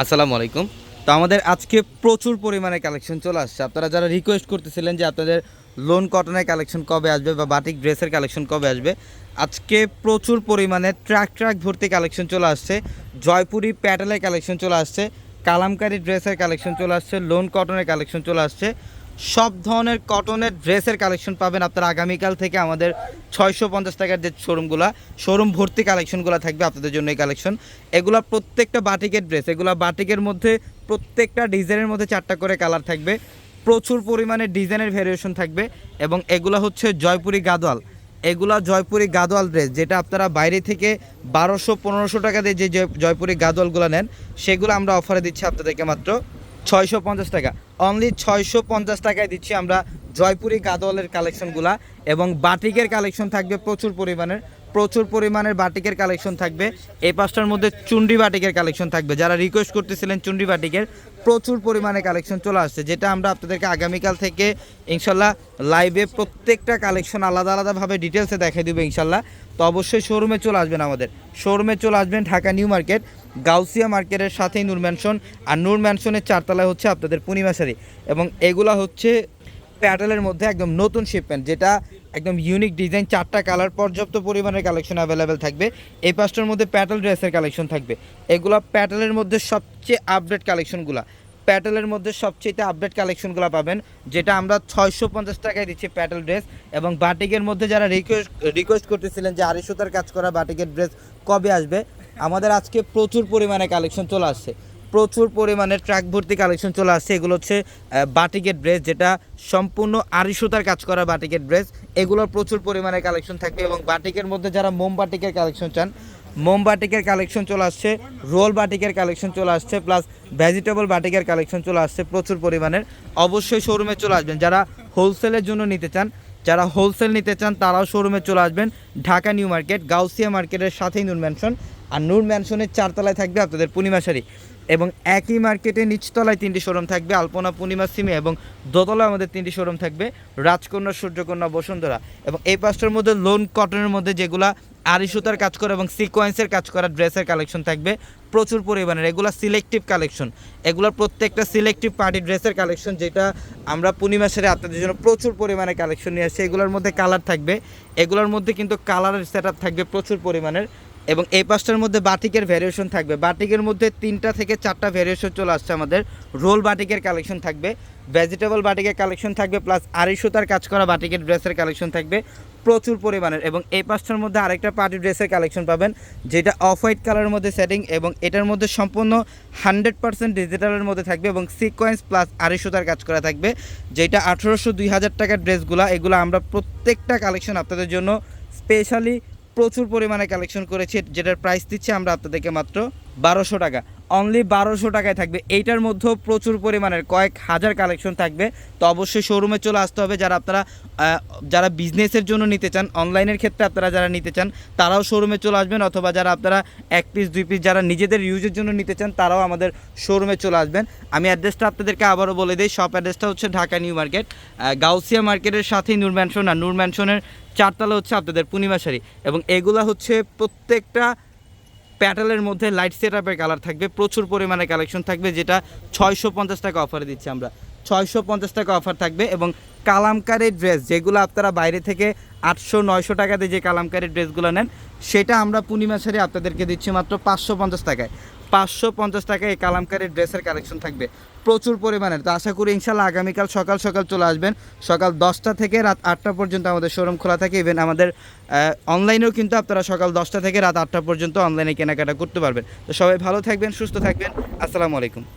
আসসালামু আলাইকুম। তো আমাদের আজকে প্রচুর পরিমাণে কালেকশন চলে আসছে। আপনারা যারা রিকোয়েস্ট করতেছিলেন যে আপনাদের লোন কটনের কালেকশন কবে আসবে বা বাটিক ড্রেসের কালেকশন কবে আসবে, আজকে প্রচুর পরিমাণে ট্র্যাক ট্র্যাক ভর্তি কালেকশন চলে আসছে। জয়পুরি প্যাটেলের কালেকশন চলে আসছে, কালামকারি ড্রেসের কালেকশন চলে আসছে লোন কটনের কালেকশন চলে আসছে। সব ধরনের কটনের ড্রেসের কালেকশন পাবেন আপনারা আগামীকাল থেকে আমাদের ছয়শো পঞ্চাশ টাকার যে শোরুমগুলো শোরুম ভর্তি কালেকশনগুলো থাকবে আপনাদের জন্য এই কালেকশন এগুলো প্রত্যেকটা বাটিকের ড্রেস এগুলো বাটিকের মধ্যে প্রত্যেকটা ডিজাইনের মধ্যে চারটা করে কালার থাকবে। প্রচুর পরিমাণে ডিজাইনের ভ্যারিয়েশন থাকবে এবং এগুলো হচ্ছে জয়পুরি গাদোয়াল। এগুলা জয়পুরি গাদোয়াল ড্রেস যেটা আপনারা বাইরে থেকে বারোশো পনেরোশো টাকা দিয়ে যে জয়- জয়পুরি গাদোয়ালগুলো নেন, সেগুলো আমরা অফারে দিচ্ছি আপনাদেরকে মাত্র ছয়শো পঞ্চাশ টাকা। অনলি ছয়শো পঞ্চাশ টাকায় দিচ্ছি আমরা জয়পুরি গাদোয়ালের কালেকশনগুলা এবং বাটিকের কালেকশন থাকবে প্রচুর পরিমাণের প্রচুর পরিমাণের বাটিকের কালেকশন থাকবে। এই পাঁচটার মধ্যে চুন্ডি বাটিকের কালেকশন থাকবে। যারা রিকোয়েস্ট করতেছিলেন চুন্ডি বাটিকের প্রচুর পরিমাণে কালেকশন চলে আসছে, যেটা আমরা আপনাদেরকে আগামীকাল থেকে ইনশাল্লাহ লাইভে প্রত্যেকটা কালেকশন আলাদা আলাদাভাবে ডিটেলসে দেখাই দেবো ইনশাল্লাহ। তো অবশ্যই শোরুমে চলে আসবেন আমাদের। শোরুমে চলে আসবেন ঢাকা নিউ মার্কেট, গাউসিয়া মার্কেটের সাথেই নূর ম্যানশন আর নূর ম্যানশনের চারতলায় হচ্ছে আপনাদের পূর্ণিমাশারি এবং এগুলা হচ্ছে প্যাটেলের মধ্যে একদম নতুন শিপমেন্ট যেটা একদম ইউনিক ডিজাইন চারটা কালার পর্যাপ্ত পরিমাণের কালেকশন অ্যাভেলেবেল থাকবে। এই পাঁচটার মধ্যে প্যাটেল ড্রেসের কালেকশন থাকবে। এগুলো প্যাটেলের মধ্যে সবচেয়ে আপডেট কালেকশনগুলো প্যাটেলের মধ্যে সবচেয়ে আপডেট কালেকশনগুলো পাবেন, যেটা আমরা ছয়শো পঞ্চাশ টাকায় দিচ্ছি প্যাটেল ড্রেস এবং বাটিকের মধ্যে যারা রিকোয়েস্ট রিকোয়েস্ট করতেছিলেন যে আড়াই সুতার কাজ করা বাটিকের ড্রেস কবে আসবে, আমাদের আজকে প্রচুর পরিমাণে কালেকশন চলে আসছে। প্রচুর পরিমাণে ট্রাক ভর্তি কালেকশন চলে আসছে। এগুলো হচ্ছে আহ, বাটিকের ড্রেস যেটা সম্পূর্ণ আড়ি সুতার কাজ করা বাটিকের ড্রেস এগুলোর প্রচুর পরিমাণে কালেকশন থাকবে এবং বাটিকের মধ্যে যারা মোম বাটিকের কালেকশন চান মোম বাটিকের কালেকশন চলে আসছে রোল বাটিকের কালেকশন চলে আসছে প্লাস ভেজিটেবল বাটিকের কালেকশন চলে আসছে প্রচুর পরিমাণের অবশ্যই শোরুমে চলে আসবেন। যারা হোলসেলের জন্য নিতে চান যারা হোলসেল নিতে চান তারাও শোরুমে চলে আসবেন। ঢাকা নিউ মার্কেট গাউসিয়া মার্কেটের সাথেই নূর ম্যানশন আর নূর ম্যানশনের চারতলায় থাকবে আপনাদের পূর্ণিমাশারি এবং একই মার্কেটে নিচতলায় তিনটি শোরুম থাকবে, আলপনা, পূর্ণিমা, সিমে এবং দোতলায় আমাদের তিনটি শোরুম থাকবে, রাজকন্যা, সূর্যকন্যা, বসুন্ধরা। এবং এই পাঁচটার মধ্যে লোন কটনের মধ্যে যেগুলা আড়ি সুতার কাজ করা এবং সিকোয়েন্সের কাজ করা ড্রেসের কালেকশন থাকবে, প্রচুর পরিমাণের এগুলো সিলেক্টিভ কালেকশন এগুলোর প্রত্যেকটা সিলেক্টিভ পার্টি ড্রেসের কালেকশন যেটা আমরা পূর্ণিমা সেরে আপনাদের জন্য প্রচুর পরিমাণে কালেকশন নিয়ে আসছি। এগুলোর মধ্যে কালার থাকবে। এগুলোর মধ্যে কিন্তু কালারের সেট থাকবে প্রচুর পরিমাণের। এবং এই পাঁচটার মধ্যে বাটিকের ভ্যারিয়েশন থাকবে। বাটিকের মধ্যে তিনটা থেকে চারটা ভ্যারিয়েশন চলে আসছে আমাদের। রোল বাটিকের কালেকশন থাকবে ভেজিটেবল বাটিকের কালেকশন থাকবে প্লাস আড়াই সুতার কাজ করা বাটিকের ড্রেসের কালেকশন থাকবে প্রচুর পরিমাণের। এবং এই পাঁচটার মধ্যে আরেকটা পার্টি ড্রেসের কালেকশন পাবেন, যেটা অফ হোয়াইট কালারের মধ্যে সেটিং এবং এটার মধ্যে সম্পূর্ণ হান্ড্রেড পার্সেন্ট ডিজিটালের মধ্যে থাকবে এবং সিকোয়েন্স প্লাস আড়াই সুতার কাজ করা থাকবে, যেটা আঠেরোশো দুই হাজার টাকার ড্রেসগুলো এগুলো আমরা প্রত্যেকটা কালেকশন আপনাদের জন্য স্পেশালি প্রচুর পরিমাণে কালেকশন করেছি যেটার প্রাইস দিচ্ছে আমরা আপনাদেরকে মাত্র বারোশো টাকা। অনলি বারোশো টাকায় থাকবে। এইটার মধ্যেও প্রচুর পরিমাণের কয়েক হাজার কালেকশন থাকবে। তো অবশ্যই শোরুমে চলে আসতে হবে। যারা আপনারা যারা বিজনেসের জন্য নিতে চান অনলাইনের ক্ষেত্রে আপনারা যারা নিতে চান, তারাও শোরুমে চলে আসবেন। অথবা যারা আপনারা এক পিস দুই পিস যারা নিজেদের ইউজের জন্য নিতে চান, তারাও আমাদের শোরুমে চলে আসবেন। আমি অ্যাড্রেসটা আপনাদেরকে আবারও বলে দিই। শপ অ্যাড্রেসটা হচ্ছে ঢাকা নিউ মার্কেট গাউসিয়া মার্কেটের সাথেই নূর ম্যানশন আর নূর ম্যানশনের চারতলা হচ্ছে আপনাদের পূর্ণিমাশারি এবং এগুলা হচ্ছে প্রত্যেকটা প্যাটেলের মধ্যে লাইট সেট আপের কালার থাকবে, প্রচুর পরিমাণে কালেকশন থাকবে, যেটা ছয়শো পঞ্চাশ টাকা অফারে দিচ্ছি আমরা। ছয়শো পঞ্চাশ টাকা অফার থাকবে এবং কালামকারের ড্রেস যেগুলো আপনারা বাইরে থেকে আটশো নয়শো টাকাতে যে কালামকারের ড্রেসগুলো নেন, সেটা আমরা পূর্ণিমা সারি আপনাদেরকে দিচ্ছি মাত্র পাঁচশো পঞ্চাশ টাকায়। পাঁচশো পঞ্চাশ টাকা এই কালামকারীর ড্রেসের কালেকশন থাকবে। প্রচুর পরিমাণে তো আশা করি ইনশাল্লাহ আগামীকাল সকাল সকাল চলে আসবেন। সকাল দশটা থেকে রাত আটটা পর্যন্ত আমাদের শোরুম খোলা থাকে। ইভেন আমাদের অনলাইনেও কিন্তু আপনারা সকাল দশটা থেকে রাত আটটা পর্যন্ত অনলাইনে কেনাকাটা করতে পারবেন। তো সবাই ভালো থাকবেন, সুস্থ থাকবেন। আসসালামু আলাইকুম।